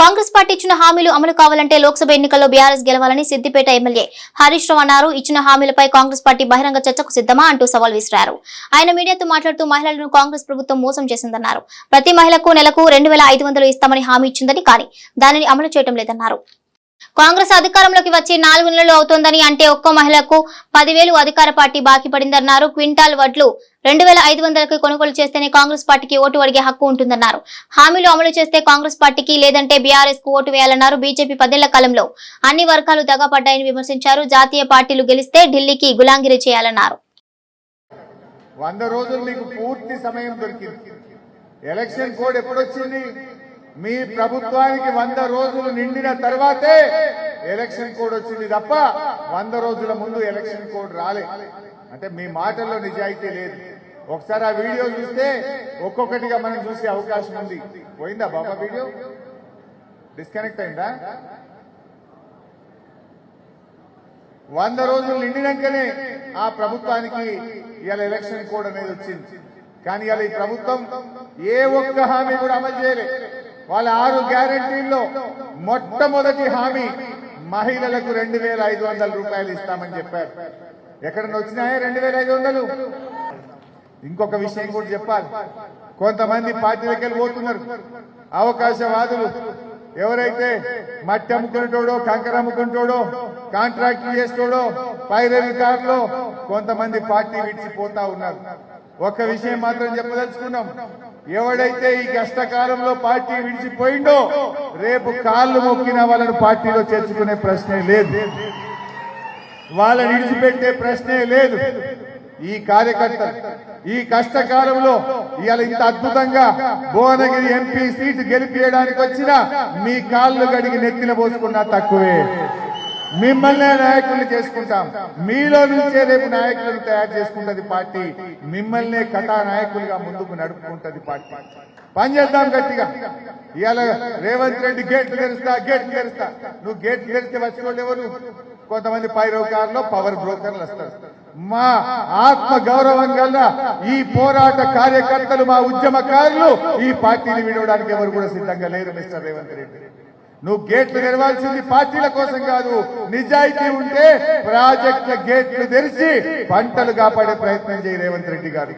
Congress party ఇచ్చిన హామీలు అమలు కావాలంటే లోక్సభ ఎన్నికల్లో బీఆర్ఎస్ గెలవాలని సిద్దిపేట ఎమ్మెల్యే హరీష్ రావు అన్నారు. ఇచ్చిన హామీలపై కాంగ్రెస్ పార్టీ బహిరంగ చర్చకు సిద్ధమా అంటూ సవాల్ విసిరారు. ఆయన మీడియాతో మాట్లాడుతూ మహిళలను కాంగ్రెస్ ప్రభుత్వం మోసం చేసిందన్నారు. ప్రతి మహిళకు నెలకు రెండు వేల ఐదు వందలు ఇస్తామని హామీ ఇచ్చిందని కానీ దానిని అమలు చేయడం లేదన్నారు. కాంగ్రెస్ అధికారంలోకి వచ్చి నాలుగు నెలలు అవుతోందని అంటే ఒక్కో మహిళకు పదివేలు అధికార పార్టీ బాకీ పడిందన్నారు. క్వింటాల్ వడ్లు రెండు వేల ఐదు వందలకు కొనుగోలు చేస్తేనే కాంగ్రెస్ పార్టీకి ఓటు అడిగే హక్కు ఉంటుందన్నారు. హామీలు అమలు చేస్తే కాంగ్రెస్ పార్టీకి లేదంటే బీఆర్ఎస్కు ఓటు వేయాలన్నారు బీజేపీ పదేళ్ళ కాలంలో. అన్ని వర్గాలు దగాపడ్డాయని విమర్శించారు. జాతీయ పార్టీలు గెలిస్తే ఢిల్లీకి గులాంగిరి చేయాలన్నారు. వంద రోజులు మీకు పూర్తి సమయం దొరికింది. Election code ఎప్పుడొచ్చింది? మీ ప్రభుత్వానికి వంద రోజులు నిండిన తర్వాతే ఎలక్షన్ కోడ్ వచ్చింది తప్ప వంద రోజుల ముందు ఎలక్షన్ కోడ్ రాలే. అంటే మీ మాటల్లో నిజాయితీ లేదు. ఒకసారి ఆ వీడియో చూస్తే ఒక్కొక్కటిగా మనం చూసే అవకాశం ఉంది. పోయిందా బాబా వీడియో? డిస్కనెక్ట్ అయిందా? వంద రోజులు నిండినాకనే ఆ ప్రభుత్వానికి ఇవాళ ఎలక్షన్ కోడ్ అనేది వచ్చింది. కానీ ఇవాళ ఈ ప్రభుత్వం ఏ ఒక్క హామీ కూడా అమలు చేయలేదు వాళ్ళ ఆరు గ్యారంటీల్లో మొట్టమొదటి హామీ మహిళలకు రెండు వేల ఐదు వందల రూపాయలు ఇస్తామని చెప్పారు. ఎక్కడన్నా వచ్చినాయా రెండు వేల ఐదు వందలు? ఇంకొక విషయం కూడా చెప్పాలి. కొంతమంది పార్టీ వెళ్ళి పోతున్నారు. అవకాశవాదులు. ఎవరైతే మట్టి అమ్ముకుంటాడో కంకర అమ్ముకుంటాడో కాంట్రాక్ట్ చేస్తాడో పైరవి కార్లో కొంతమంది పార్టీ విడిచిపోతా ఉన్నారు. ఒక విషయం మాత్రం చెప్పదలుచుకున్నాం. ఎవడైతే ఈ కష్టకాలంలో పార్టీ విడిచిపోయిండో రేపు కాళ్ళు మొక్కిన వాళ్ళను పార్టీలో చేర్చుకునే ప్రశ్నే లేదు. వాళ్ళని విడిచిపెట్టే ప్రశ్నే లేదు. ఈ కార్యకర్త ఈ కష్టకాలంలో ఇవాళ ఇంత అద్భుతంగా భువనగిరి ఎంపీ సీటు గెలిపియడానికి వచ్చిన మీ కాళ్ళు గడిగి నెత్తిన పోసుకున్నా తక్కువే. మిమ్మల్నే నాయకుల్ని చేసుకుంటాం. మీలో నుంచే రేపు నాయకులను తయారు చేసుకుంటది పార్టీ. మిమ్మల్నే కథా నాయకులుగా ముందుకు నడుపుకుంటది పార్టీ. పనిచేద్దాం గట్టిగా. ఇవాళ రేవంత్ రెడ్డి గేట్లు తెరుస్తా గేట్ తెరుస్తా. నువ్వు గేట్ తెరిస్తే వచ్చేవాళ్ళు ఎవరు? కొంతమంది పైరోకారులు పవర్ బ్రోకర్లు వస్తారు. మా ఆత్మ గౌరవం గల ఈ పోరాట కార్యకర్తలు మా ఉద్యమకారులు ఈ పార్టీని విడవడానికి ఎవరు కూడా సిద్ధంగా లేరు మిస్టర్ రేవంత్ రెడ్డి. నువ్వు గేట్లు తెరవాల్సింది పార్టీల కోసం కాదు నిజాయితీ ఉంటే ప్రాజెక్టుల గేట్లు తెరిచి పంటలు కాపాడే ప్రయత్నం చేయి రేవంత్ రెడ్డి గారు.